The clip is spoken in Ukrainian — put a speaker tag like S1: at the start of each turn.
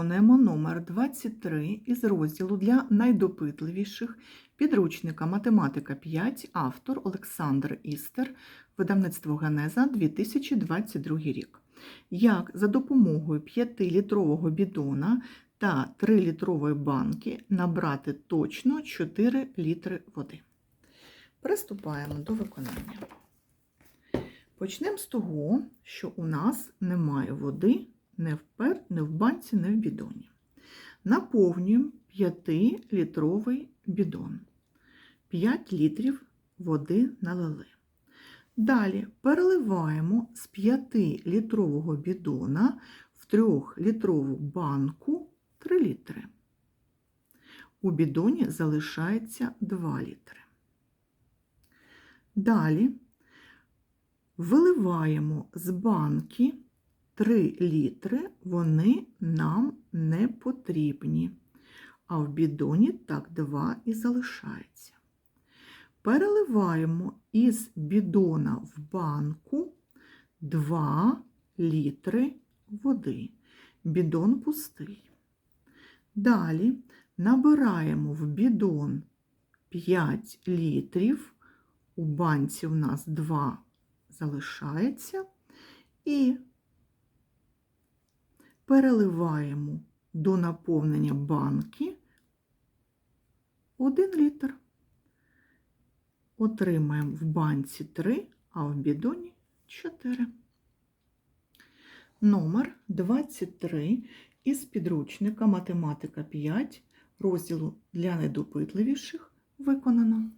S1: Виконуємо номер 23 із розділу для найдопитливіших підручника Математика 5, автор Олександр Істер, видавництво Генеза 2022 рік. Як за допомогою 5-літрового бідона та 3-літрової банки набрати точно 4 літри води. Приступаємо до виконання. Почнемо з того, що у нас немає води не в пер, не в банці, не в бідоні. Наповнюємо 5-літровий бідон. 5 літрів води налили. Далі переливаємо з 5-літрового бідона в 3-літрову банку 3 літри. У бідоні залишається 2 літри. Далі виливаємо з банки 3 літри, вони нам не потрібні, а в бідоні так 2 і залишається. Переливаємо із бідона в банку 2 літри води. Бідон пустий. Далі набираємо в бідон 5 літрів, у банці у нас 2 залишається, і переливаємо до наповнення банки 1 літр. Отримаємо в банці 3, а в бідоні 4. Номер 23 із підручника Математика 5 розділу для недопитливіших виконано.